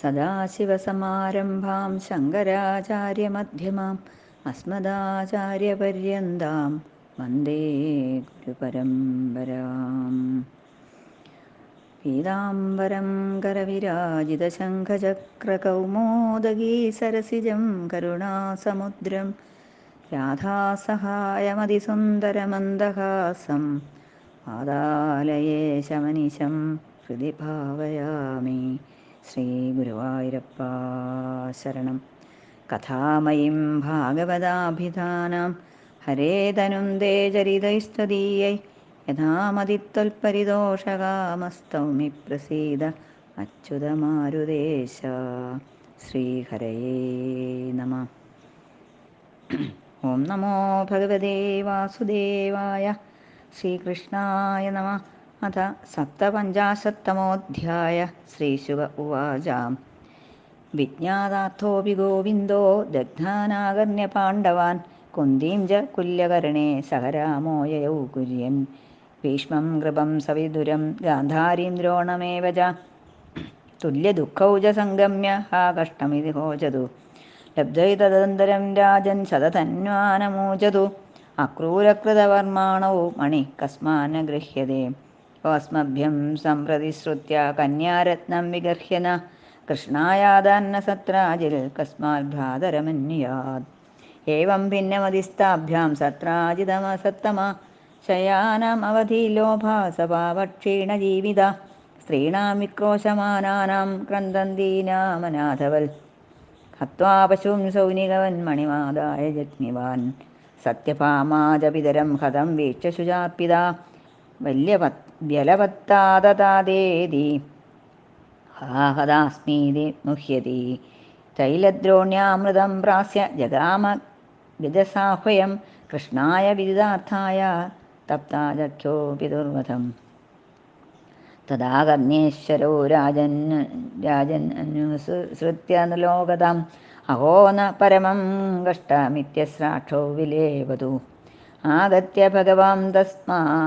സദാശിവസമാരംഭാം ശങ്കരാചാര്യമധ്യമാം അസ്മദാചാര്യപര്യന്താം വന്ദേ ഗുരുപരമ്പരാം. പീതാംബരം കരവിരാജിതശംഖചക്രകൗമോദഗീ സരസിജം കരുണാസമുദ്രം രാധാസഹായമതിസുന്ദരമന്ദഹാസം പാതാലയേ ശമനിശം ഹൃദി ഭാവയാമി. ശ്രീഗുരുവായൂരപ്പ ശരണം. കഥാമയീം ഭാഗവതാഭിധാനാം. ഹരേതനും തനുന്തേ ചരിതൈസ്ത്വദീയൈ യഥാമതിത്വൽപരിതോഷകാമസ്തൗമി പ്രസീദ അച്യുതമാരുദേശ ശ്രീഹരയേ നമ. ഓം നമോ ഭഗവതേ വാസുദേവായ ശ്രീകൃഷ്ണായ നമ. अथ सप्तपञ्चाशत्तमोऽध्यायः श्रीशुक उवाच विज्ञातार्थोऽपि गोविन्दो दग्धानागर्ण्य पाण्डवान् कुन्दीं च कुल्यकर्णे सहरामो ययौ कुर्यन् भीष्मं कृपं सविदुरं गान्धारीं द्रोणमेव च तुल्यदुःखौ च सङ्गम्य हा कष्टमिति होचतु लब्धैतदनन्तरं राजन् सततन्वानमोचतु अक्रूरकृतवर्माणौ मणिः कस्मान्न गृह्यते ഗൃഹ്യതേ ോസ്മഭ്യം സംപ്രതിശ്രുത്യ കന്യാരത്നം വിഗർഹ്യന. കൃഷ്ണായാദാന്നസത്രാജിൽ കസ്മാൽ ഭ്രാതരമന്യാത് ഏവം ഭിന്നമതിസ്ഥാഭ്യാം സത്രാജിതമസത്തമ. ശയാനമവധി ലോഭാ സഭാവക്ഷീണ ജീവിത. സ്ത്രീണാം വിക്രോശമാനാനാം ക്രന്ദന്തീനാമനാഥവൽ ഹത്വാ പശും സൗനികവൻ മണിമാതായ ജഗ്നിവാൻ. സത്യഭാമാജപിതരം ഹതം വീക്ഷ ശുചാർപ്പിത. വല്യപത് വ്യലപത്താതതാദേതി ഹാഹദാസ്മീതി മുഹ്യതി. തൈലദ്രോണ്യാമൃതം പ്രാസ്യ ജഗാമ ഗജസാഹ്വയം കൃഷ്ണായ വിദിതാർത്ഥായ തപ്താചഖ്യോ പിതുർവധം. തഥാ കർണേശ്വരോ രാജൻ രാജൻ അനുസൃത്യ ലോകതാം അഹോ ന പരമം കഷ്ടമിത്യസ്രാക്ഷോ വിലേവതു. ആഗത്യ ഭഗവാൻ തസ്മാ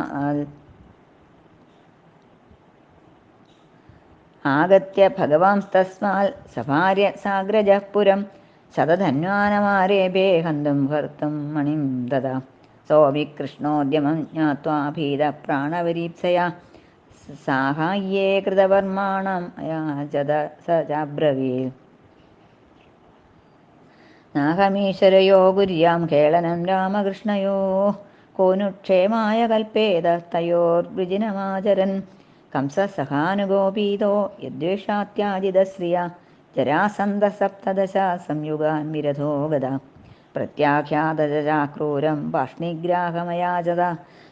ആഗത്യ ഭഗവാംസ്തസ്മാൽ സഭാര്യ സാഗ്രജപുരം പുരം ശതധന്വാനമാരേഭേ ഹന്തും ഹർത്തും മണിം ദദാ. സോമി കൃഷ്ണോദ്യമം ജ്ഞാത്വാ ഭീത പ്രാണവരീപ്സയാ. സാഹായ്യേ കൃതവർമാണം അയാചത സ ചാബ്രവീൽ നാഹമീശ്വരയോ ഗുര്യാം കേളനം രാമകൃഷ്ണയോ. കോനുക്ഷേമായ കൽപ്പേത തയോർവൃജിനമാചരൻ കംസസഹാനുഗോപീതോ യദ്വേഷാത്യാജിതശ്രിയ ജരാസന്ധ സപ്തദശ സംയുഗാൻ വിരഥോ ഗത പ്രത്യാഖ്യാതജാക്രൂരം പാഷ്ണിഗ്രാഹമയാചത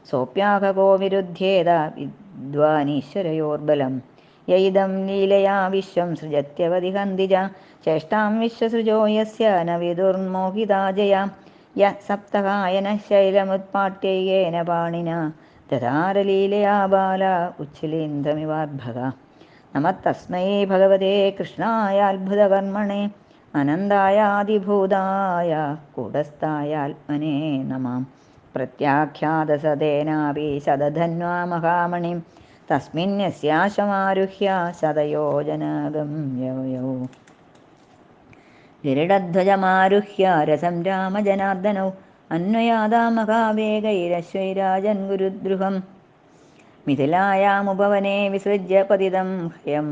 സോപ്യാഹകോ വിരുദ്ധ്യേത വിദ്വാനീശ്വരയോർബലം യൈദം ലീലയാ വിശ്വം സൃജത്യവതി ഹന്തിജ ചേഷ്ടാം വിശ്വസൃജോ യസ്യ ന വിദുർമോഹിതാജയ യ സപ്തകായന ദധാരലീലയാ ബാല ഉച്ഛിലീന്ദ്രമിവാർഭക നമത്തസ്മൈ ഭഗവതേ കൃഷ്ണായ അത്ഭുതകർമ്മണേ അനന്തായാതിഭൂതായ കൂടസ്ഥായാത്മനേ നമാം. പ്രത്യാഖ്യാതസതേനാപി ശതധന്വാ മഹാമണിം തസ്മിന്യസ്യാശമാരുഹ്യ ശതയോജനഗമ്യയോ ഗരുഡധ്വജമാരുഹ്യ രസം രാമജനാർദ്ദനൗ അന്വയാതാ മഹാവേഗൈരശ്വൈരാജൻ ഗുരുദ്രുഹം. മിഥിലായാമുപവനെ വിസൃജ്യ പതിതം ഹയം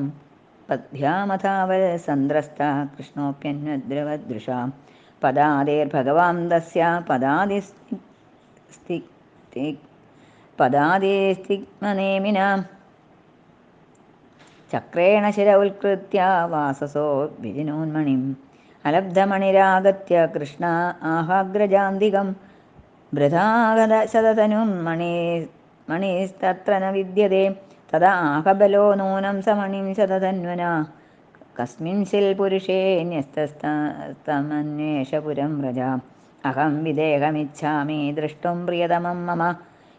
പദ്ഭ്യാമഥാവൽ സന്ദ്രസ്ത കൃഷ്ണോപ്യന്വദ്രവദൃശാം പദാദേർഭഗവാൻ തസ്യ പദാതി പദാദേസ്തിഗ്മനേമിനാം ചക്രേണ ശിര ഉത്കൃത്യ വാസസോ വിജിനോന്മണിം. അലബ്ധമണിരാഗത്യ കൃഷ്ണ ആഹാഗ്രജാന്തികം. വൃഥാഗത ശതതനും മണി മണിസ്തത്ര ന വിദ്യത്തെ തഥാ ആഹബലോ നൂനം സമണിം ശതധന്വന കസ്മിൻസിൽ പുരുഷേ ന്യസ്തസ്തമന്വേഷപുരം വ്രജ. അഹം വിദേഹമിച്ഛാമി ദ്രഷ്ടും പ്രിയതമം മമ.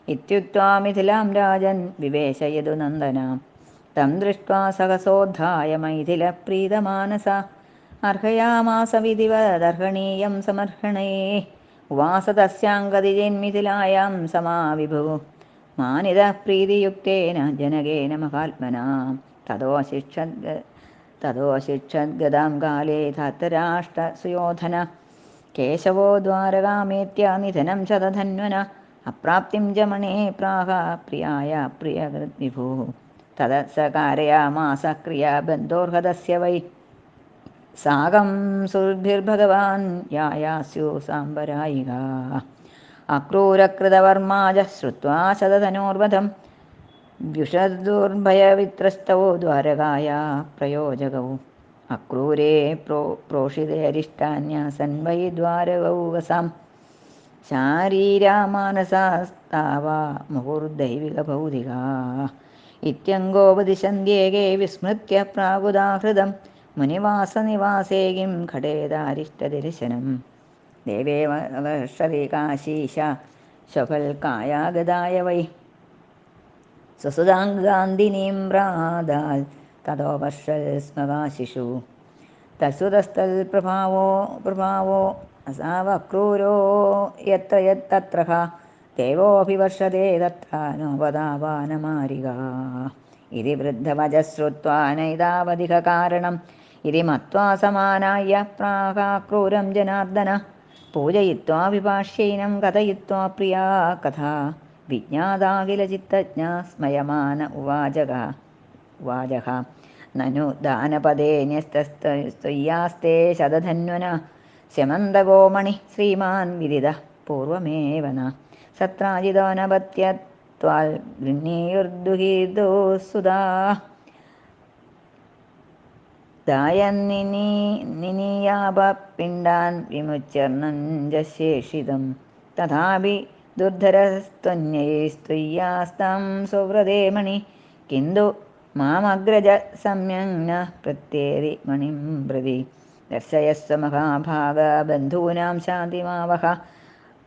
ഇത്യുക്വാ മിഥിലാം രാജൻ വിവേശയതു നന്ദന. തം ദൃഷ്ട്വാ സഹസോദ്ധായ മൈഥിലപ്രീതമാനസ. അർഹയാമാസ വിധിവദർഹണീയം സമർഹണേ. ഉവാസ തസ്യാങ്കതിജന്മിഥിലായാം സമാവിഭു. മാനിത പ്രീതിയുക്തേന ജനകേന മഹാത്മന. തതോ ശിക്ഷ തതോ ശിക്ഷദ്ഗതാം കാലേ ധാത്തരാഷ്ട്രസുയോധന കേശവോ ദ്വാരകാമേത്യ നിധനം ശതധന്വന. അപ്രാപ്തിം ജമണേ മണേ പ്രാഹ പ്രിയായ പ്രിയകൃത് വിഭോ. തത സ കാരയാമാസ ക്രിയാ ബന്ധോർഹതസ്യ വൈ. സാകം സുർഭിർഭഗവാൻ യായാസ്യോ സാംബരായിക. അക്രൂരകൃതവർമാജ ശ്രുവാ ശതധനോർവധം വ്യുഷദുർഭയവിത്രസ്തോ ദ്വാരകായ പ്രയോജകവും അക്രൂരേ പ്രോ പ്രോഷിതേരിഷ്ടാന്യാസൻ വൈ ദ്വാരകൗകസാം ശാരീരാമാനസാസ്താവാ മുഹുർദൈവികഭൗതികാ. ഇത്യങ്കോപദിശന്ത്യേകേ വിസ്മൃത്യ പ്രാഗുദാഹൃതം മുനിവാസനിവാസേ കിം ഘടേദാരിഷ്ടദർശനം ദേവേവർഷതി കാശീശ ശഫൽക്കായാഗതായ വൈ സ്വസുതാംഗാന്തിനീം പ്രാദാൽ തതോ വർഷൽ സ്മകാശിഷു തസുതസ്ഥൽ പ്രഭാവോ പ്രഭാവോ അസാവക്രൂരോ യത്ര യത്തത്ര ദേവോഭിവർഷത്തെ തത്ര നോപതാപാനമാരിക ഇതി വൃദ്ധവചശ്രുത്വാ നൈതാവധിക കാരണം ഇതി മത്വാ സമാനായ പ്രാഹാക്രൂരം ജനാർദ്ദന. പൂജയിത്വാ വിഭാഷ്യൈനം കഥയിത്വാ പ്രിയാ കഥ. വിജ്ഞാതാഖിലചിത്തജ്ഞ സ്മയമാന ഉവാചക. ഉവാചക. നനു ദാനപദേ ന്യസ്തസ്ത്വയ്യാസ്തേ ശതധന്വന. ശമന്തഗോമണി ശ്രീമാൻ വിദിത പൂർവമേവന. സത്രാജിതോനപത്യത്വാൽ ഗൃഹീർദുഹീർദോ സുധാ ദായന്നിനി നിനീയാപപിണ്ഡാൻ വിമുച്ചർണം ജശേഷിതം. തഥാപി ദുർധരസ്ത്വന്യൈസ്ത്വയ്യാസ്താം സുവ്രതേ മണി. കിന്തു മാമഗ്രജ സംയജ്ഞ പ്രത്യേരി മണിം പ്രതി. ദർശയസ്വ മഹാഭാഗ ബന്ധൂനാം ശാന്തിമാവഹ.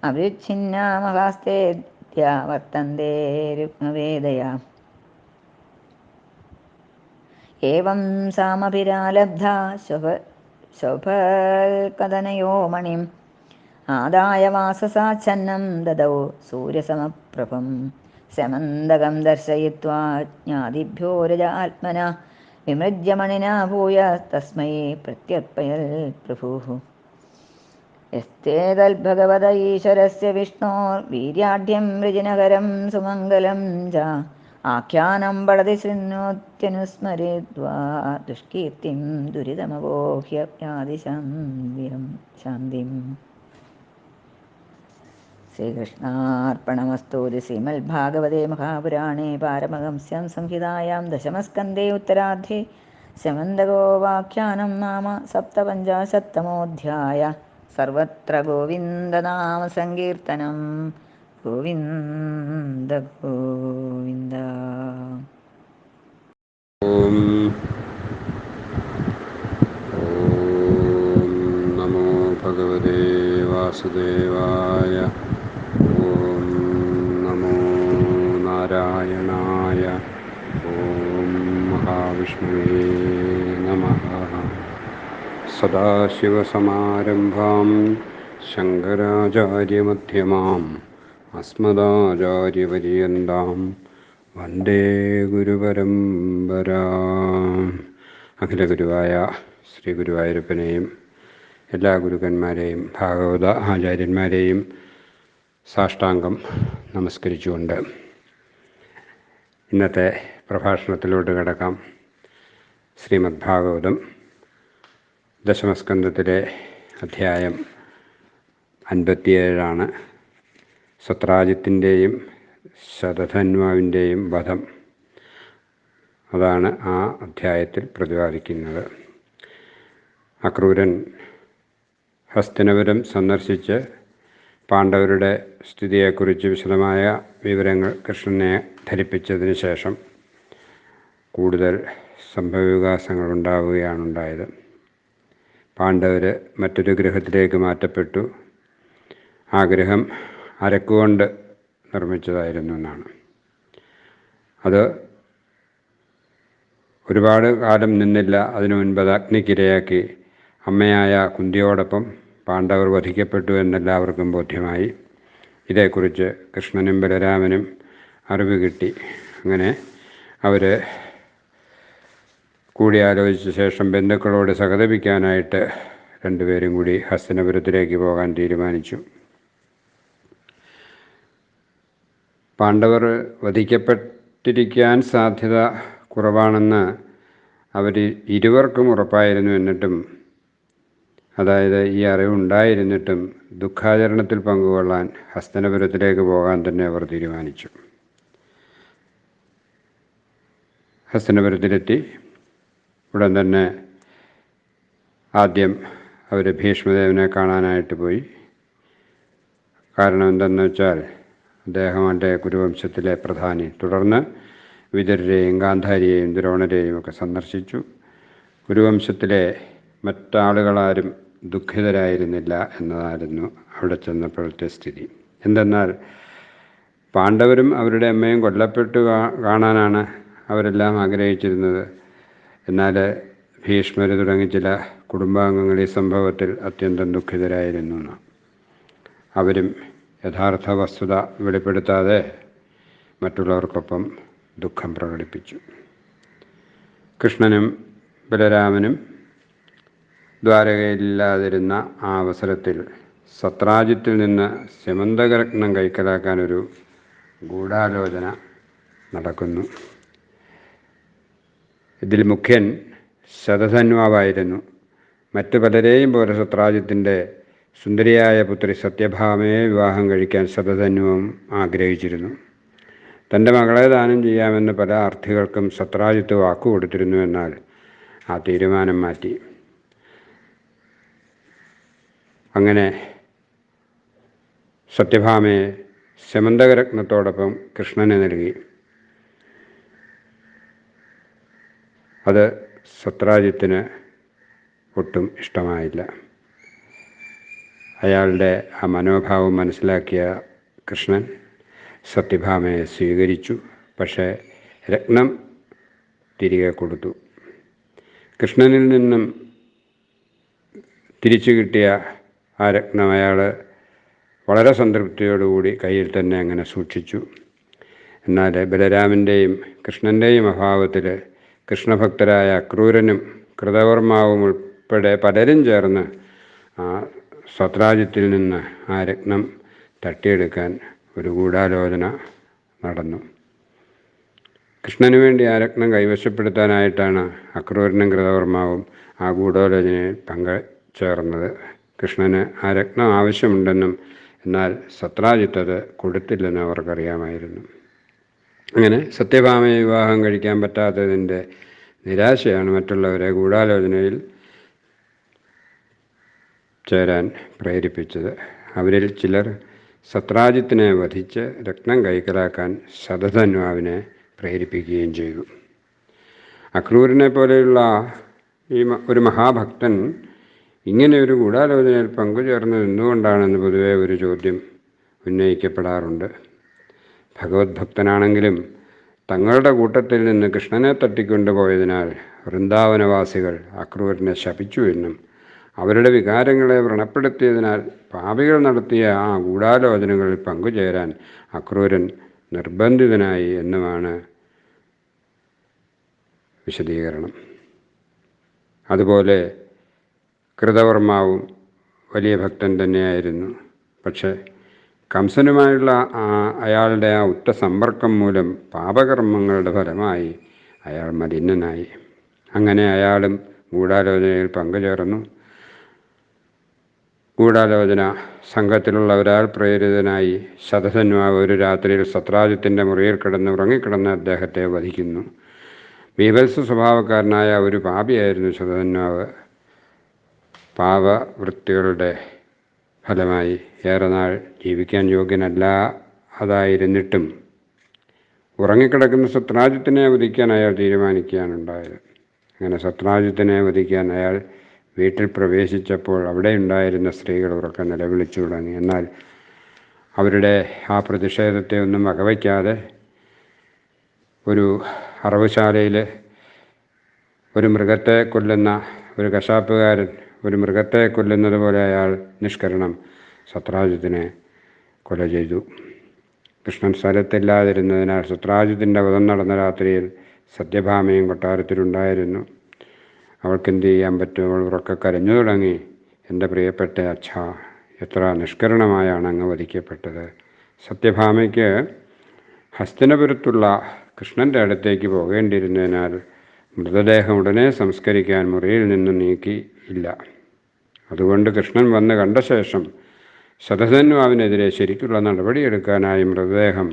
അവിച്ഛിന്നാമഹാസ്തേത്യ വർത്തന്തേ രുഗ്മവേദയാ ഏവം സാമഭിരാലബ്ധ ശുഭ ശുഭൽകഥനയോ മണിം. ആദായ വാസസാച്ഛന്നം ദദൗ സൂര്യസമപ്രഭം. സമന്തകം ദർശയിത്വാ ജ്ഞാതിഭ്യോ രജാത്മന. വിമൃജ്യ ഭൂയ തസ്മൈ പ്രത്യർപ്പയൽ പ്രഭുഃ. യസ്തേതൽഭഗവത ഈശ്വരസ്യ വിഷ്ണോർ വീര്യാഢ്യം വൃജിനകരം സുമംഗലം ച. ആഖ്യാനം പടതി ശൃണോത്യനുസ്മരിത്വാ ദുഷ്കീർത്തിം ദുരിതമവോഹ്യ യാതിശാന്തിം ശാന്തിം. ശ്രീകൃഷ്ണാർപ്പണമസ്തു ശ്രീമദ്ഭാഗവതേ മഹാപുരാണേ പാരമഹംസ്യം സംഹിതായാം ദശമസ്കന്ധേ ഉത്തരാർദ്ധേ ശമന്തകോവാഖ്യാനം നാമ സപ്തപഞ്ചാശത്തമോധ്യായ. സർവത്ര ഗോവിന്ദനാമസങ്കീർത്തനം. ഗോവിന്ദ ഗോവിന്ദ. ഓം നമോ ഭഗവതേ വാസുദേവായ. ഓം നമോ നാരായണായ. ഓം മഹാവിഷ്ണുവേ നമ. സദാശിവസമാരംഭാം ശങ്കരാചാര്യമധ്യമാം. അസ്മദാചാര്യപര്യന്താം വന്ദേ ഗുരുപരമ്പര. അഖില ഗുരുവായ ശ്രീ ഗുരുവായൂരപ്പനെയും എല്ലാ ഗുരുക്കന്മാരെയും ഭാഗവത ആചാര്യന്മാരെയും സാഷ്ടാംഗം നമസ്കരിച്ചുകൊണ്ട് ഇന്നത്തെ പ്രഭാഷണത്തിലോട്ട് കിടക്കാം. ശ്രീമദ് ഭാഗവതം ദശമസ്കന്ധത്തിലെ അധ്യായം അൻപത്തിയേഴാണ്. സത്രാജിത്തിന്റെയും ശതധന്വാവിന്റെയും വധം. അതാണ് ആ അധ്യായത്തിൽ പ്രതിപാദിക്കുന്നത്. അക്രൂരൻ ഹസ്തിനപുരം സന്ദർശിച്ച് പാണ്ഡവരുടെ സ്ഥിതിയെക്കുറിച്ച് വിശദമായ വിവരങ്ങൾ കൃഷ്ണനെ ധരിപ്പിച്ചതിന് ശേഷം കൂടുതൽ സംഭവവികാസങ്ങൾ ഉണ്ടാവുകയാണുണ്ടായത് പാണ്ഡവർ മറ്റൊരു ഗ്രഹത്തിലേക്ക് മാറ്റപ്പെട്ടു. ആ ഗൃഹം അരക്കുകൊണ്ട് നിർമ്മിച്ചതായിരുന്നു എന്നാണ്. അത് ഒരുപാട് കാലം നിന്നില്ല. അതിനു മുൻപ് അത് അഗ്നിക്കിരയാക്കി അമ്മയായ കുന്തിയോടൊപ്പം പാണ്ഡവർ വധിക്കപ്പെട്ടു എന്നെല്ലാവർക്കും ബോധ്യമായി. ഇതേക്കുറിച്ച് കൃഷ്ണനും ബലരാമനും അറിവ് കിട്ടി. അങ്ങനെ അവർ കൂടിയാലോചിച്ച ശേഷം ബന്ധുക്കളോട് സഹതപിക്കാനായിട്ട് രണ്ടുപേരും കൂടി ഹസ്തനപുരത്തിലേക്ക് പോകാൻ തീരുമാനിച്ചു. പാണ്ഡവർ വധിക്കപ്പെട്ടിരിക്കാൻ സാധ്യത കുറവാണെന്ന് അവർ ഇരുവർക്കും ഉറപ്പായിരുന്നു എന്നിട്ടും അതായത് ഈ അറിവുണ്ടായിരുന്നിട്ടും ദുഃഖാചരണത്തിൽ പങ്കുകൊള്ളാൻ ഹസ്തനപുരത്തിലേക്ക് പോകാൻ തന്നെ അവർ തീരുമാനിച്ചു. ഹസ്തനപുരത്തിലെത്തി. ഉടൻ തന്നെ ആദ്യം അവർ ഭീഷ്മദേവനെ കാണാനായിട്ട് പോയി. കാരണം എന്തെന്ന് വെച്ചാൽ അദ്ദേഹമാന്റെ ഗുരുവംശത്തിലെ പ്രധാനി. തുടർന്ന് വിതുരരെയും ഗാന്ധാരിയെയും ദ്രോണരെയും ഒക്കെ സന്ദർശിച്ചു. ഗുരുവംശത്തിലെ മറ്റാളുകളാരും ദുഃഖിതരായിരുന്നില്ല എന്നതായിരുന്നു അവിടെ ചെന്നപ്പോഴത്തെ സ്ഥിതി. എന്തെന്നാൽ പാണ്ഡവരും അവരുടെ അമ്മയും കൊല്ലപ്പെട്ടു കാണാനാണ് അവരെല്ലാം ആഗ്രഹിച്ചിരുന്നത്. എന്നാൽ ഭീഷ്മർ തുടങ്ങി ചില കുടുംബാംഗങ്ങൾ ഈ സംഭവത്തിൽ അത്യന്തം ദുഃഖിതരായിരുന്നു. അവരും യഥാർത്ഥ വസ്തുത വെളിപ്പെടുത്താതെ മറ്റുള്ളവർക്കൊപ്പം ദുഃഖം പ്രകടിപ്പിച്ചു. കൃഷ്ണനും ബലരാമനും ദ്വാരകയില്ലാതിരുന്ന ആ അവസരത്തിൽ സത്രാജിത്തിൽ നിന്ന് സമന്തകരത്നം കൈക്കലാക്കാൻ ഒരു ഗൂഢാലോചന നടക്കുന്നു. ഇതിൽ മുഖ്യൻ ശതധന്വാവായിരുന്നു. മറ്റു പലരെയും പോലെ സത്രാജിത്തിന്റെ സുന്ദരിയായ പുത്രി സത്യഭാമയെ വിവാഹം കഴിക്കാൻ ശതധന്വം ആഗ്രഹിച്ചിരുന്നു. തന്റെ മകളെ ദാനം ചെയ്യാമെന്ന് പല അർത്ഥികൾക്കും സത്രാജിത്ത് വാക്കുകൊടുത്തിരുന്നു എന്നാൽ ആ തീരുമാനം മാറ്റി. അങ്ങനെ സത്യഭാമയെ ശമന്തകരത്നത്തോടൊപ്പം കൃഷ്ണനെ നൽകി. അത് സത്രാജിത്തിന് ഒട്ടും ഇഷ്ടമായില്ല. അയാളുടെ ആ മനോഭാവം മനസ്സിലാക്കിയ കൃഷ്ണൻ സത്യഭാമയെ സ്വീകരിച്ചു പക്ഷേ രത്നം തിരികെ കൊടുത്തു. കൃഷ്ണനിൽ നിന്നും തിരിച്ചു കിട്ടിയ ആ രത്നം അയാൾ വളരെ സംതൃപ്തിയോടുകൂടി കയ്യിൽ തന്നെ അങ്ങനെ സൂക്ഷിച്ചു. എന്നാൽ ബലരാമന്റെയും കൃഷ്ണന്റെയും അഭാവത്തിൽ കൃഷ്ണഭക്തരായ അക്രൂരനും കൃതകർമാവും ഉൾപ്പെടെ പലരും ചേർന്ന് ആ സത്രാജിത്തിൽ നിന്ന് ആ രത്നം തട്ടിയെടുക്കാൻ ഒരു ഗൂഢാലോചന നടന്നു. കൃഷ്ണന് വേണ്ടി ആ രത്നം കൈവശപ്പെടുത്താനായിട്ടാണ് അക്രൂരനും കൃതകർമാവും ആ ഗൂഢാലോചനയിൽ പങ്കുചേർന്നത് കൃഷ്ണന് ആ രത്നം ആവശ്യമുണ്ടെന്നും എന്നാൽ സത്രാജിത്ത് അത് കൊടുത്തില്ലെന്ന് അവർക്കറിയാമായിരുന്നു. അങ്ങനെ സത്യഭാമയെ വിവാഹം കഴിക്കാൻ പറ്റാത്തതിന്റെ നിരാശയാണ് മറ്റുള്ളവരെ ഗൂഢാലോചനയിൽ ചേരാൻ പ്രേരിപ്പിച്ചത്. അവരിൽ ചിലർ സത്രാജിത്തിനെ വധിച്ച് രക്തം കൈക്കലാക്കാൻ ശതധന്വാവിനെ പ്രേരിപ്പിക്കുകയും ചെയ്തു. അക്രൂരനെ പോലെയുള്ള ഈ ഒരു മഹാഭക്തൻ ഇങ്ങനെ ഒരു ഗൂഢാലോചനയിൽ പങ്കുചേർന്നത് എന്തുകൊണ്ടാണെന്ന് പൊതുവെ ഒരു ചോദ്യം ഉന്നയിക്കപ്പെടാറുണ്ട്. ഭഗവത് ഭക്തനാണെങ്കിലും തങ്ങളുടെ കൂട്ടത്തിൽ നിന്ന് കൃഷ്ണനെ തട്ടിക്കൊണ്ടുപോയതിനാൽ വൃന്ദാവനവാസികൾ അക്രൂരനെ ശപിച്ചു എന്നും അവരുടെ വികാരങ്ങളെ വ്രണപ്പെടുത്തിയതിനാൽ പാപികൾ നടത്തിയ ആ ഗൂഢാലോചനകളിൽ പങ്കുചേരാൻ അക്രൂരൻ നിർബന്ധിതനായി എന്നുമാണ് വിശദീകരണം. അതുപോലെ കൃതവർമാവും വലിയ ഭക്തൻ തന്നെയായിരുന്നു. പക്ഷേ കംസനുമായുള്ള ആ അയാളുടെ ആ ഉറ്റ സമ്പർക്കം മൂലം പാപകർമ്മങ്ങളുടെ ഫലമായി അയാൾ മലിനനായി. അങ്ങനെ അയാളും ഗൂഢാലോചനയിൽ പങ്കുചേർന്നു. ഗൂഢാലോചന സംഘത്തിലുള്ളവരാൾ പ്രേരിതനായി ശതസന്മാവ് ഒരു രാത്രിയിൽ സത്രാജിത്തിന്റെ മുറിയിൽ കിടന്ന് ഉറങ്ങിക്കിടന്ന് അദ്ദേഹത്തെ വധിക്കുന്നു. ബീഭത്സ സ്വഭാവക്കാരനായ ഒരു പാപിയായിരുന്നു ശതധന്വാവ്. പാപവൃത്തികളുടെ ഫലമായി ഏറെ നാൾ ജീവിക്കാൻ യോഗ്യനല്ല അതായിരുന്നിട്ടും ഉറങ്ങിക്കിടക്കുന്ന സത്രാജിത്തിനെ വധിക്കാൻ അയാൾ തീരുമാനിക്കുകയാണ് ഉണ്ടായത് അങ്ങനെ സത്രാജിത്തിനെ വധിക്കാൻ അയാൾ വീട്ടിൽ പ്രവേശിച്ചപ്പോൾ അവിടെ ഉണ്ടായിരുന്ന സ്ത്രീകൾ ഉറക്കെ നിലവിളിച്ചു തുടങ്ങി. എന്നാൽ അവരുടെ ആ പ്രതിഷേധത്തെ ഒന്നും വകവയ്ക്കാതെ ഒരു അറവുശാലയിൽ ഒരു മൃഗത്തെ കൊല്ലുന്ന ഒരു കശാപ്പുകാരൻ ഒരു മൃഗത്തെ കൊല്ലുന്നത് പോലെ അയാൾ നിഷ്കരണം സത്രാജിത്തിനെ കൊല ചെയ്തു. കൃഷ്ണൻ സ്ഥലത്തില്ലാതിരുന്നതിനാൽ സത്രാജിത്തിന്റെ വധം നടന്ന രാത്രിയിൽ സത്യഭാമയും കൊട്ടാരത്തിലുണ്ടായിരുന്നു. അവൾക്ക് എന്ത് ചെയ്യാൻ പറ്റും? അവൾ ഉറക്കെ കരഞ്ഞു തുടങ്ങി. എന്റെ പ്രിയപ്പെട്ട അച്ഛ എത്ര നിഷ്കരണമായാണ് അങ്ങ് വധിക്കപ്പെട്ടത്. സത്യഭാമയ്ക്ക് ഹസ്തിനപുരത്തുള്ള കൃഷ്ണന്റെ അടുത്തേക്ക് പോകേണ്ടിയിരുന്നതിനാൽ മൃതദേഹം ഉടനെ സംസ്കരിക്കാൻ മുറിയിൽ നിന്ന് നീക്കി ഇല്ല. അതുകൊണ്ട് കൃഷ്ണൻ വന്ന് കണ്ട ശേഷം ശതധന്വാവിനെതിരെ ശരിക്കുള്ള നടപടിയെടുക്കാനായി മൃതദേഹം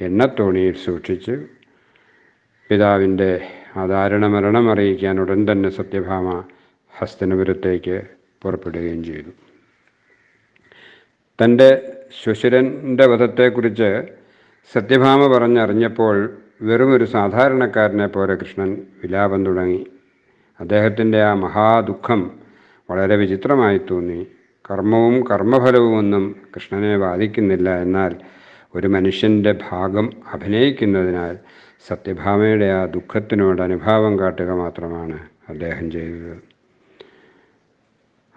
എണ്ണത്തോണിയിൽ സൂക്ഷിച്ച് പിതാവിന്റെ അധാരണ മരണം അറിയിക്കാൻ ഉടൻ തന്നെ സത്യഭാമ ഹസ്തനപുരത്തേക്ക് പുറപ്പെടുകയും ചെയ്തു. തന്റെ ശ്വശുരന്റെ വധത്തെക്കുറിച്ച് സത്യഭാമ പറഞ്ഞറിഞ്ഞപ്പോൾ വെറും ഒരു സാധാരണക്കാരനെ പോലെ കൃഷ്ണൻ വിലാപം തുടങ്ങി. അദ്ദേഹത്തിന്റെ ആ മഹാദുഃഖം വളരെ വിചിത്രമായി തോന്നി. കർമ്മവും കർമ്മഫലവും ഒന്നും കൃഷ്ണനെ ബാധിക്കുന്നില്ല എന്നാൽ ഒരു മനുഷ്യന്റെ ഭാഗം അഭിനയിക്കുന്നതിനാൽ സത്യഭാമയുടെ ആ ദുഃഖത്തിനോട് അനുഭാവം കാട്ടുക മാത്രമാണ് അദ്ദേഹം ചെയ്തത്.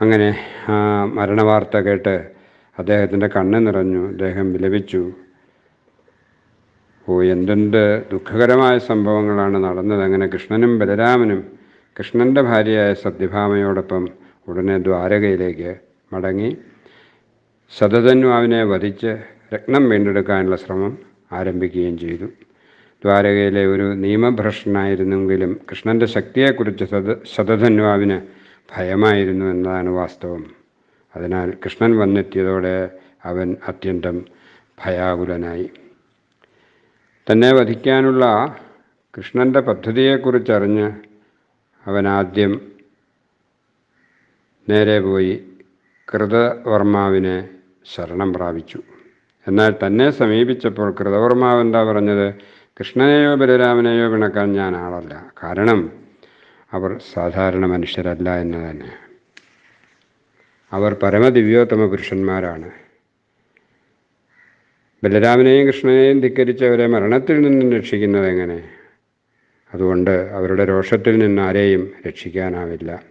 അങ്ങനെ ആ മരണവാർത്ത കേട്ട് അദ്ദേഹത്തിന്റെ കണ്ണ് നിറഞ്ഞു. അദ്ദേഹം വിലപിച്ചു. ഓ എന്തെന്ത് ദുഃഖകരമായ സംഭവങ്ങളാണ് നടന്നത്. അങ്ങനെ കൃഷ്ണനും ബലരാമനും കൃഷ്ണന്റെ ഭാര്യയായ സത്യഭാമയോടൊപ്പം ഉടനെ ദ്വാരകയിലേക്ക് മടങ്ങി. ശതധന്വാവിനെ വധിച്ച് രക്തം വീണ്ടെടുക്കാനുള്ള ശ്രമം ആരംഭിക്കുകയും ചെയ്തു. ദ്വാരകയിലെ ഒരു നിയമഭ്രഷ്ടനായിരുന്നെങ്കിലും കൃഷ്ണന്റെ ശക്തിയെക്കുറിച്ച് സത ശതധന്വാവിന് ഭയമായിരുന്നു എന്നതാണ് വാസ്തവം. അതിനാൽ കൃഷ്ണൻ വന്നെത്തിയതോടെ അവൻ അത്യന്തം ഭയാകുലനായി. തന്നെ വധിക്കാനുള്ള കൃഷ്ണന്റെ പദ്ധതിയെക്കുറിച്ചറിഞ്ഞ് അവൻ ആദ്യം നേരെ പോയി കൃതവർമാവിനെ ശരണം പ്രാപിച്ചു. എന്നാൽ തന്നെ സമീപിച്ചപ്പോൾ കൃതവർമാവ് എന്താ പറഞ്ഞത്? കൃഷ്ണനെയോ ബലരാമനെയോ പിണക്കാൻ ഞാൻ ആളല്ല. കാരണം അവർ സാധാരണ മനുഷ്യരല്ല എന്ന് തന്നെ. അവർ പരമദിവ്യോത്തമ പുരുഷന്മാരാണ്. ബലരാമനെയും കൃഷ്ണനെയും ധിക്കരിച്ചവരെ മരണത്തിൽ നിന്നും രക്ഷിക്കുന്നത് എങ്ങനെ? അതുകൊണ്ട് അവരുടെ രോഷത്തിൽ നിന്ന് ആരെയും രക്ഷിക്കാനാവില്ല.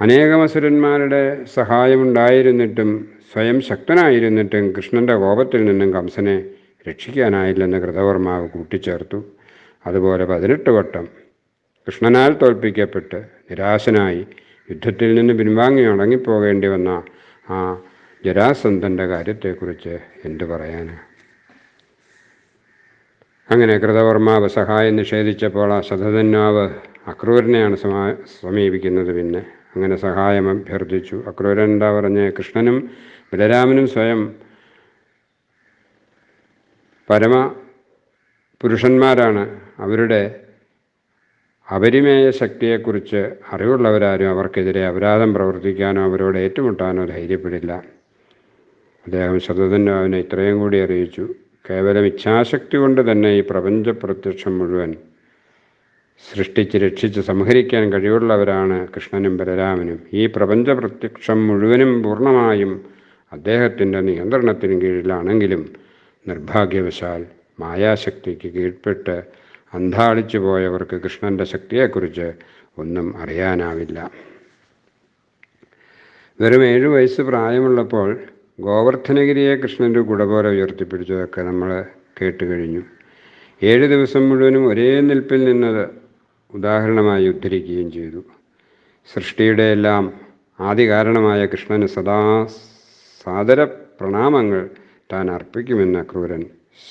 അനേകം അസുരന്മാരുടെ സഹായമുണ്ടായിരുന്നിട്ടും സ്വയം ശക്തനായിരുന്നിട്ടും കൃഷ്ണന്റെ കോപത്തിൽ നിന്നും കംസനെ രക്ഷിക്കാനായില്ലെന്ന് കൃതകർമാവ് കൂട്ടിച്ചേർത്തു. അതുപോലെ പതിനെട്ട് വട്ടം കൃഷ്ണനാൽ തോൽപ്പിക്കപ്പെട്ട് നിരാശനായി യുദ്ധത്തിൽ നിന്ന് പിൻവാങ്ങി ഉണങ്ങിപ്പോകേണ്ടി വന്ന ആ ജരാസന്ധന്റെ കാര്യത്തെക്കുറിച്ച് എന്തു പറയാനാണ് അങ്ങനെ കൃതവർമാവ് സഹായം നിഷേധിച്ചപ്പോൾ ആ ശതധന്വാവ് അക്രൂരനെയാണ് സമാ സമീപിക്കുന്നത് പിന്നെ. അങ്ങനെ സഹായം അഭ്യർത്ഥിച്ചു. അക്രൂരൻ എന്താ പറഞ്ഞ്? കൃഷ്ണനും ബലരാമനും സ്വയം പരമ പുരുഷന്മാരാണ് അവരുടെ അപരിമേയ ശക്തിയെക്കുറിച്ച് അറിവുള്ളവരാരും അവർക്കെതിരെ അപരാധം പ്രവർത്തിക്കാനോ അവരോട് ഏറ്റുമുട്ടാനോ ധൈര്യപ്പെടില്ല. അദ്ദേഹം ശതധന്വാവിനെ ഇത്രയും കൂടി അറിയിച്ചു. കേവലം ഇച്ഛാശക്തി കൊണ്ട് തന്നെ ഈ പ്രപഞ്ച പ്രത്യക്ഷം മുഴുവൻ സൃഷ്ടിച്ച് രക്ഷിച്ച് സംഹരിക്കാൻ കഴിവുള്ളവരാണ് കൃഷ്ണനും ബലരാമനും. ഈ പ്രപഞ്ച പ്രത്യക്ഷം മുഴുവനും പൂർണമായും അദ്ദേഹത്തിന്റെ നിയന്ത്രണത്തിന് കീഴിലാണെങ്കിലും നിർഭാഗ്യവശാൽ മായാശക്തിക്ക് കീഴ്പ്പെട്ട് അന്ധാളിച്ചു പോയവർക്ക് കൃഷ്ണന്റെ ശക്തിയെക്കുറിച്ച് ഒന്നും അറിയാനാവില്ല. വെറും ഏഴ് വയസ്സ് പ്രായമുള്ളപ്പോൾ ഗോവർദ്ധനഗിരിയെ കൃഷ്ണന്റെ കുട പോലെ ഉയർത്തിപ്പിടിച്ചതൊക്കെ നമ്മൾ കേട്ട് കഴിഞ്ഞു. ഏഴ് ദിവസം മുഴുവനും ഒരേ നിൽപ്പിൽ നിന്നത് ഉദാഹരണമായി ഉദ്ധരിക്കുകയും ചെയ്തു. സൃഷ്ടിയുടെ എല്ലാം ആദ്യ കാരണമായ കൃഷ്ണന് സദാ സാദര പ്രണാമങ്ങൾ താൻ അർപ്പിക്കുമെന്ന് അക്രൂരൻ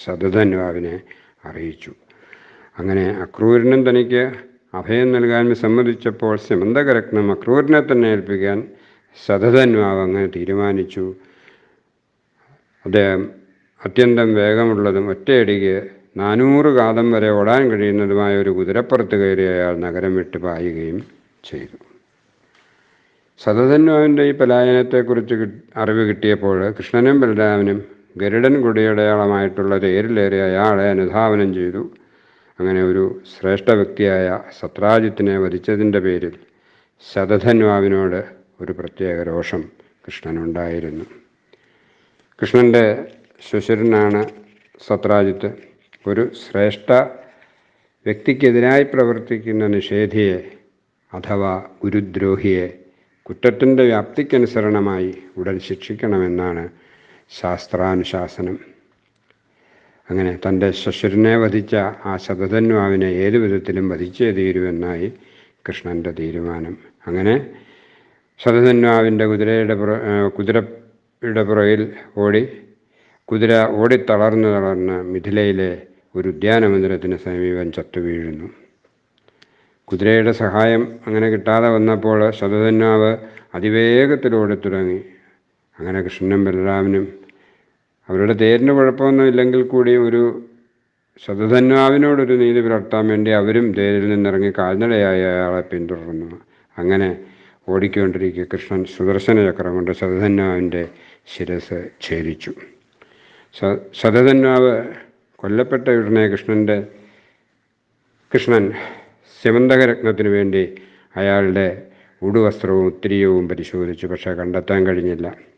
ശതധന്വാവിനെ അറിയിച്ചു. അങ്ങനെ അക്രൂരനും തനിക്ക് അഭയം നൽകാൻ സമ്മതിച്ചപ്പോൾ സിമന്തകരത്നം അക്രൂരനെ തന്നെ ഏൽപ്പിക്കാൻ ശതധന്വാവ് അങ്ങനെ തീരുമാനിച്ചു. അദ്ദേഹം അത്യന്തം വേഗമുള്ളതും ഒറ്റയടിക്ക് നാനൂറ് കാതം വരെ ഓടാൻ കഴിയുന്നതുമായ ഒരു കുതിരപ്പുറത്ത് കയറി അയാൾ നഗരം വിട്ട് പായുകയും ചെയ്തു. സതധന്വാവിന്റെ ഈ പലായനത്തെക്കുറിച്ച് അറിവ് കിട്ടിയപ്പോൾ കൃഷ്ണനും ബലരാമനും ഗരുഡൻ കുടിയടയാളമായിട്ടുള്ള തേരിലേറിയ അയാളെ അനുധാവനം ചെയ്തു. അങ്ങനെ ഒരു ശ്രേഷ്ഠ വ്യക്തിയായ സത്രാജിത്തിനെ വധിച്ചതിന്റെ പേരിൽ ശതധന്വാവിനോട് ഒരു പ്രത്യേക രോഷം കൃഷ്ണനുണ്ടായിരുന്നു. കൃഷ്ണന്റെ ശുശുരനാണ് സത്രാജിത്ത്. ഒരു ശ്രേഷ്ഠ വ്യക്തിക്കെതിരായി പ്രവർത്തിക്കുന്ന നിഷേധിയെ അഥവാ ഗുരുദ്രോഹിയെ കുറ്റത്തിന്റെ വ്യാപ്തിക്കനുസരണമായി ഉടൻ ശിക്ഷിക്കണമെന്നാണ് ശാസ്ത്രാനുശാസനം. അങ്ങനെ തന്റെ ശശുരനെ വധിച്ച ആ ശതധന്വാവിനെ ഏതു വിധത്തിലും വധിച്ചേ തീരുമെന്നായി കൃഷ്ണന്റെ തീരുമാനം. അങ്ങനെ ശതധന്വാവിന്റെ കുതിരയുടെ പുറ കുതിരയുടെ പുറയിൽ ഓടി കുതിര ഓടി തളർന്ന് തളർന്ന് മിഥിലയിലെ ഒരു ഉദ്യാനമന്ദിരത്തിന് സമീപം ചത്തു വീഴുന്നു. കുതിരയുടെ സഹായം അങ്ങനെ കിട്ടാതെ വന്നപ്പോൾ ശതധന്വാവ് അതിവേഗത്തിൽ ഓടിത്തുടങ്ങി. അങ്ങനെ കൃഷ്ണനും ബലരാമനും അവരുടെ തേരിന് കുഴപ്പമൊന്നും ഇല്ലെങ്കിൽ കൂടി ഒരു ശതധന്വാവിനോടൊരു നീതി പുലർത്താൻ വേണ്ടി അവരും തേരിൽ നിന്നിറങ്ങി കാൽനടയായി അയാളെ പിന്തുടർന്നു. അങ്ങനെ ഓടിക്കൊണ്ടിരിക്കെ കൃഷ്ണൻ സുദർശന ചക്രം കൊണ്ട് ശതധന്വാവിന്റെ ശിരസ് ഛേദിച്ചു. ശതധന്വാവ് കൊല്ലപ്പെട്ട ഉടനെ കൃഷ്ണന്റെ കൃഷ്ണൻ സിമന്തകരത്നത്തിനു വേണ്ടി അയാളുടെ ഉടുവസ്ത്രവും ഉത്തിരിയവും പരിശോധിച്ചു പക്ഷേ കണ്ടെത്താൻ കഴിഞ്ഞില്ല.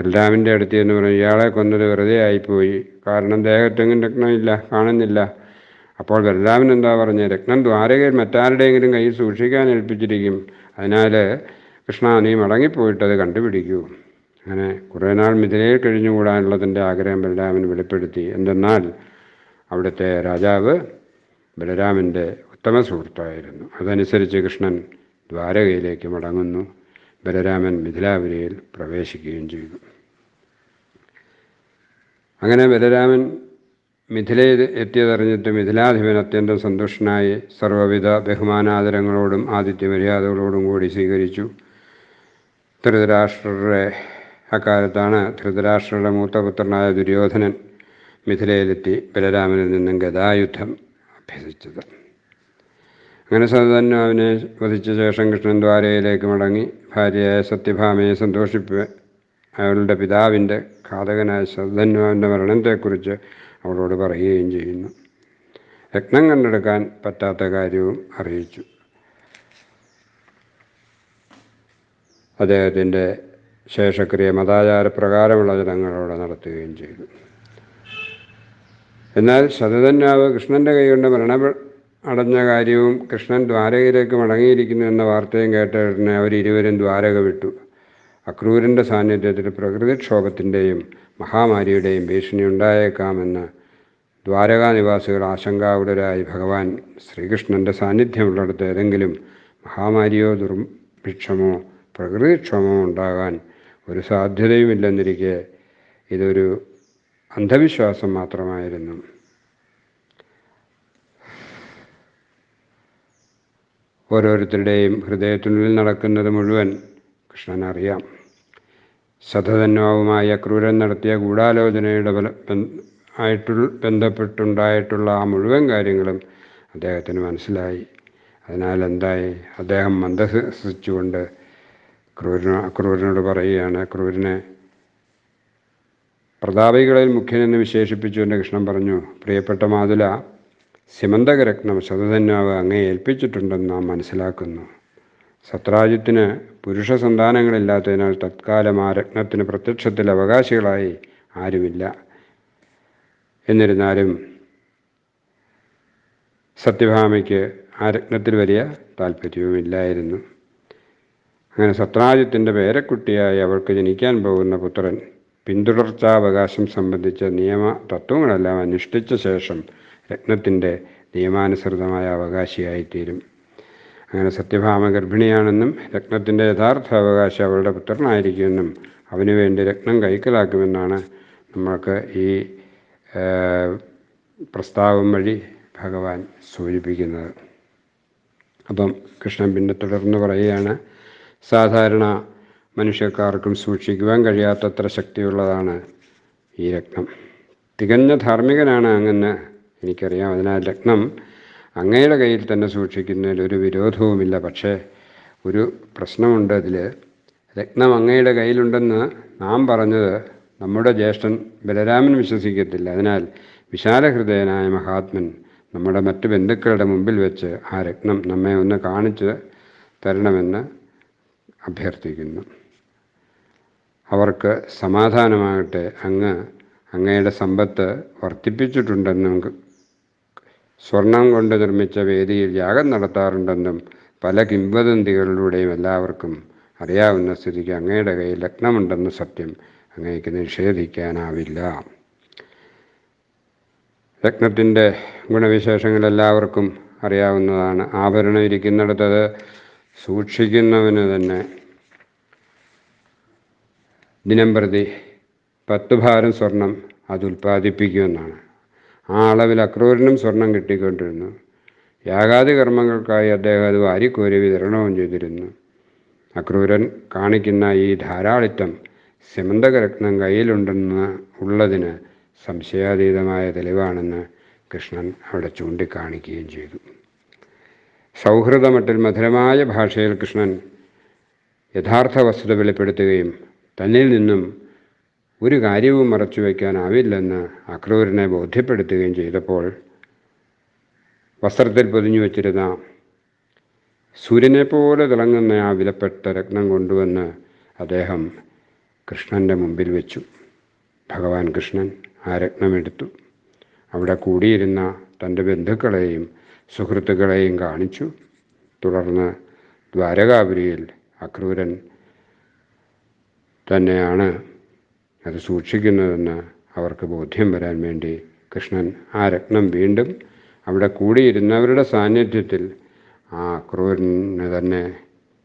ബലരാമിന്റെ അടുത്ത് എന്ന് പറഞ്ഞു ഇയാളെ കൊന്നത് വെറുതെ ആയിപ്പോയി. കാരണം ദേഹത്തെങ്ങും രക്തമില്ല കാണുന്നില്ല. അപ്പോൾ ബലരാമൻ എന്താ പറഞ്ഞത് രക്തം ദ്വാരകയിൽ മറ്റാരുടെയെങ്കിലും കയ്യിൽ സൂക്ഷിക്കാൻ ഏൽപ്പിച്ചിരിക്കും. അതിനാൽ കൃഷ്ണ നീ അത് കണ്ടുപിടിക്കൂ. അങ്ങനെ കുറേ നാൾ മിഥിലയിൽ കഴിഞ്ഞുകൂടാനുള്ളതിന്റെ ആഗ്രഹം ബലരാമൻ വെളിപ്പെടുത്തി. എന്തെന്നാൽ അവിടുത്തെ രാജാവ് ബലരാമന്റെ ഉത്തമ സുഹൃത്തായിരുന്നു. അതനുസരിച്ച് കൃഷ്ണൻ ദ്വാരകയിലേക്ക് മടങ്ങുന്നു. ബലരാമൻ മിഥിലാപുരിയിൽ പ്രവേശിക്കുകയും ചെയ്തു. അങ്ങനെ ബലരാമൻ മിഥിലയിൽ എത്തിയതറിഞ്ഞിട്ട് മിഥിലാധിപൻ അത്യന്തം സന്തുഷ്ടനായി സർവവിധ ബഹുമാനാദരങ്ങളോടും ആതിഥ്യ മര്യാദകളോടും കൂടി സ്വീകരിച്ചു. ധൃതരാഷ്ട്രരുടെ അക്കാലത്താണ് ധൃതരാഷ്ട്രരുടെ മൂത്തപുത്രനായ ദുര്യോധനൻ മിഥിലയിലെത്തി ബലരാമനിൽ നിന്നും ഗതായുദ്ധം അഭ്യസിച്ചത്. അങ്ങനെ സതന്വാവിനെ വധിച്ച ശേഷം കൃഷ്ണൻ ദ്വാരയിലേക്ക് മടങ്ങി. ഭാര്യയായ സത്യഭാമയെ സന്തോഷിപ്പ് അവളുടെ പിതാവിന്റെ ഘാതകനായ സതന്വാവിന്റെ മരണത്തെക്കുറിച്ച് അവളോട് പറയുകയും ചെയ്യുന്നു. രത്നം കണ്ടെടുക്കാൻ പറ്റാത്ത കാര്യവും അറിയിച്ചു. അദ്ദേഹത്തിന്റെ ശേഷക്രിയ മതാചാരപ്രകാരമുള്ള ജനങ്ങളോട് നടത്തുകയും ചെയ്തു. എന്നാൽ ശതധന്യാവ് കൃഷ്ണന്റെ കൈകൊണ്ട് മരണ അടഞ്ഞ കാര്യവും കൃഷ്ണൻ ദ്വാരകയിലേക്ക് മടങ്ങിയിരിക്കുന്നു എന്ന വാർത്തയും കേട്ട അവരിരുവരും ദ്വാരക വിട്ടു അക്രൂരന്റെ സാന്നിധ്യത്തിൽ പ്രകൃതിക്ഷോഭത്തിന്റെയും മഹാമാരിയുടെയും ഭീഷണി ഉണ്ടായേക്കാമെന്ന് ദ്വാരകാ നിവാസികൾ ആശങ്കാകുലരായി ഭഗവാൻ ശ്രീകൃഷ്ണന്റെ സാന്നിധ്യമുള്ളിടത്ത് ഏതെങ്കിലും മഹാമാരിയോ ദുർഭിക്ഷമോ പ്രകൃതിക്ഷോഭമോ ഉണ്ടാകാൻ ഒരു സാധ്യതയുമില്ലെന്നിരിക്കെ ഇതൊരു അന്ധവിശ്വാസം മാത്രമായിരുന്നു. ഓരോരുത്തരുടെയും ഹൃദയത്തിനുള്ളിൽ നടക്കുന്നത് മുഴുവൻ കൃഷ്ണൻ അറിയാം സതധന്വാവുമായി ക്രൂരൻ നടത്തിയ ഗൂഢാലോചനയുടെ ബല ആയിട്ടുള്ള ബന്ധപ്പെട്ടുണ്ടായിട്ടുള്ള ആ മുഴുവൻ കാര്യങ്ങളും അദ്ദേഹത്തിന് മനസ്സിലായി. അതിനാൽ എന്തായി? അദ്ദേഹം മന്ദഹസിച്ചുകൊണ്ട് ക്രൂരന ക്രൂരനോട് പറയുകയാണ് ക്രൂരനെ പ്രതാപികളിൽ മുഖ്യനെന്ന് വിശേഷിപ്പിച്ചുകൊണ്ട് കൃഷ്ണൻ പറഞ്ഞു. പ്രിയപ്പെട്ട മാതുല സിമന്തകരത്നം ശതധന്യാവ് അങ്ങേ ഏൽപ്പിച്ചിട്ടുണ്ടെന്ന് നാം മനസ്സിലാക്കുന്നു. സത്രാജിത്തിന് പുരുഷ സന്താനങ്ങളില്ലാത്തതിനാൽ തത്കാലം ആ രത്നത്തിന് പ്രത്യക്ഷത്തിൽ അവകാശികളായി ആരുമില്ല. എന്നിരുന്നാലും സത്യഭാമയ്ക്ക് ആ രത്നത്തിൽ വലിയ താല്പര്യവുമില്ലായിരുന്നു അങ്ങനെ സത്രാജിത്തിന്റെ പേരക്കുട്ടിയായി അവൾക്ക് ജനിക്കാൻ പോകുന്ന പുത്രൻ പിന്തുടർച്ചാവകാശം സംബന്ധിച്ച നിയമ തത്വങ്ങളെല്ലാം അനുഷ്ഠിച്ച ശേഷം രത്നത്തിന്റെ നിയമാനുസൃതമായ അവകാശിയായിത്തീരും. അങ്ങനെ സത്യഭാമ ഗർഭിണിയാണെന്നും രത്നത്തിന്റെ യഥാർത്ഥ അവകാശം അവളുടെ പുത്രനായിരിക്കുമെന്നും അവന് വേണ്ടി രത്നം കൈക്കലാക്കുമെന്നാണ് നമ്മൾക്ക് ഈ പ്രസ്താവം വഴി ഭഗവാൻ സൂചിപ്പിക്കുന്നത്. അപ്പം കൃഷ്ണൻ പിന്നെ തുടർന്ന് പറയുകയാണ് സാധാരണ മനുഷ്യക്കാർക്കും സൂക്ഷിക്കുവാൻ കഴിയാത്തത്ര ശക്തിയുള്ളതാണ് ഈ രത്നം. തികഞ്ഞ ധാർമ്മികനാണ് അങ്ങെന്ന് എനിക്കറിയാം. അതിനാൽ രത്നം അങ്ങയുടെ കയ്യിൽ തന്നെ സൂക്ഷിക്കുന്നതിൽ ഒരു വിരോധവുമില്ല. പക്ഷേ ഒരു പ്രശ്നമുണ്ട് അതിൽ രത്നം അങ്ങയുടെ കയ്യിലുണ്ടെന്ന് നാം പറഞ്ഞത് നമ്മുടെ ജ്യേഷ്ഠൻ ബലരാമൻ വിശ്വസിക്കത്തില്ല. അതിനാൽ വിശാലഹൃദയനായ മഹാത്മൻ നമ്മുടെ മറ്റ് ബന്ധുക്കളുടെ മുമ്പിൽ വെച്ച് ആ രത്നം നമ്മെ ഒന്ന് കാണിച്ച് തരണമെന്ന് അഭ്യർത്ഥിക്കുന്നു. അവർക്ക് സമാധാനമാകട്ടെ. അങ്ങ് അങ്ങയുടെ സമ്പത്ത് വർദ്ധിപ്പിച്ചിട്ടുണ്ടെന്നും സ്വർണം കൊണ്ട് നിർമ്മിച്ച വേദിയിൽ യാഗം നടത്താറുണ്ടെന്നും പല കിംവദന്തികളിലൂടെയും എല്ലാവർക്കും അറിയാവുന്ന സ്ഥിതിക്ക് അങ്ങയുടെ കയ്യിൽ ലഗ്നമുണ്ടെന്ന സത്യം അങ്ങേക്ക് നിഷേധിക്കാനാവില്ല. ലഗ്നത്തിന്റെ ഗുണവിശേഷങ്ങൾ എല്ലാവർക്കും അറിയാവുന്നതാണ്. ആഭരണം ഇരിക്കുന്നിടത്തത് സൂക്ഷിക്കുന്നവന് തന്നെ ദിനം പ്രതി പത്ത് ഭാരം സ്വർണം അത് ഉൽപ്പാദിപ്പിക്കുമെന്നാണ്. ആ അളവിൽ അക്രൂരനും സ്വർണം കിട്ടിക്കൊണ്ടിരുന്നു. യാഗാദി കർമ്മങ്ങൾക്കായി അദ്ദേഹം അത് വാരിക്കോരി വിതരണവും ചെയ്തിരുന്നു. അക്രൂരൻ കാണിക്കുന്ന ഈ ധാരാളിത്തം സിമന്തകരത്നം കയ്യിലുണ്ടെന്ന് ഉള്ളതിന് സംശയാതീതമായ തെളിവാണെന്ന് കൃഷ്ണൻ അവിടെ ചൂണ്ടിക്കാണിക്കുകയും ചെയ്തു. സൗഹൃദമട്ടിൽ മധുരമായ ഭാഷയിൽ കൃഷ്ണൻ യഥാർത്ഥ വസ്തുത വെളിപ്പെടുത്തുകയും തന്നിൽ നിന്നും ഒരു കാര്യവും മറച്ചു വയ്ക്കാനാവില്ലെന്ന് അക്രൂരനെ ബോധ്യപ്പെടുത്തുകയും ചെയ്തപ്പോൾ വസ്ത്രത്തിൽ പൊതിഞ്ഞു വച്ചിരുന്ന സൂര്യനെ പോലെ തിളങ്ങുന്ന ആ വിലപ്പെട്ട രത്നം കൊണ്ടുവന്ന് അദ്ദേഹം കൃഷ്ണന്റെ മുമ്പിൽ വെച്ചു. ഭഗവാൻ കൃഷ്ണൻ ആ രത്നമെടുത്തു അവിടെ കൂടിയിരുന്ന തന്റെ ബന്ധുക്കളെയും സുഹൃത്തുക്കളെയും കാണിച്ചു. തുടർന്ന് ദ്വാരകാപുരിയിൽ അക്രൂരൻ തന്നെയാണ് അത് സൂക്ഷിക്കുന്നതെന്ന് അവർക്ക് ബോധ്യം വരാൻ വേണ്ടി കൃഷ്ണൻ ആ രത്നം വീണ്ടും അവിടെ കൂടിയിരുന്നവരുടെ സാന്നിധ്യത്തിൽ ആ ക്രൂരനെ തന്നെ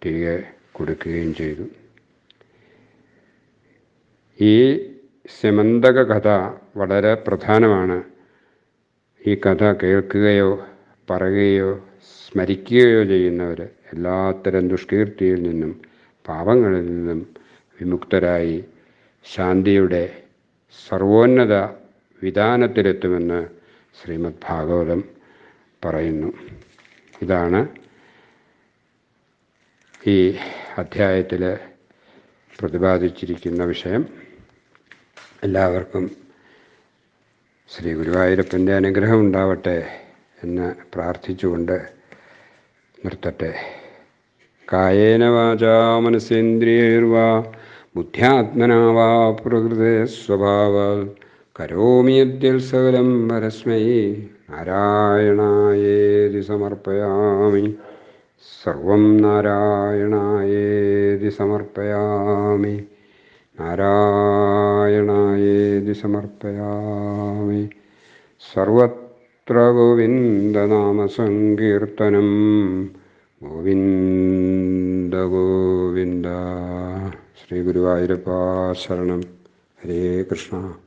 തിരികെ കൊടുക്കുകയും ചെയ്തു. ഈ സെമന്തക കഥ വളരെ പ്രധാനമാണ്. ഈ കഥ കേൾക്കുകയോ പറയുകയോ സ്മരിക്കുകയോ ചെയ്യുന്നവർ എല്ലാത്തരം ദുഷ്കീർത്തിയിൽ നിന്നും പാപങ്ങളിൽ നിന്നും വിമുക്തരായി ശാന്തിയുടെ സർവോന്നത വിധാനത്തിലെത്തുമെന്ന് ശ്രീമദ് ഭാഗവതം പറയുന്നു. ഇതാണ് ഈ അധ്യായത്തിൽ പ്രതിപാദിച്ചിരിക്കുന്ന വിഷയം. എല്ലാവർക്കും ശ്രീ ഗുരുവായൂരപ്പന്റെ അനുഗ്രഹം ഉണ്ടാവട്ടെ എന്ന് പ്രാർത്ഥിച്ചുകൊണ്ട് നിർത്തട്ടെ. കായേന വാചാ മനസേന്ദ്രിയൈർവാ ബുദ്ധ്യാത്മനാ വാ പ്രകൃതേ സ്വഭാവ. കരോമി സകലം പരസ്മൈ നാരായണായേതി സമർപ്പയാമി. സർവം നാരായണായേതി സമർപ്പയാമി. നാരായണായേതി സമർപ്പയാമി. സർവത്ര ഗോവിന്ദനാമസങ്കീർത്തനം ഗോവിന്ദ ഗോവിന്ദ. ശ്രീ ഗുരുവായൂരപ്പ ശരണം. ഹരേ കൃഷ്ണ.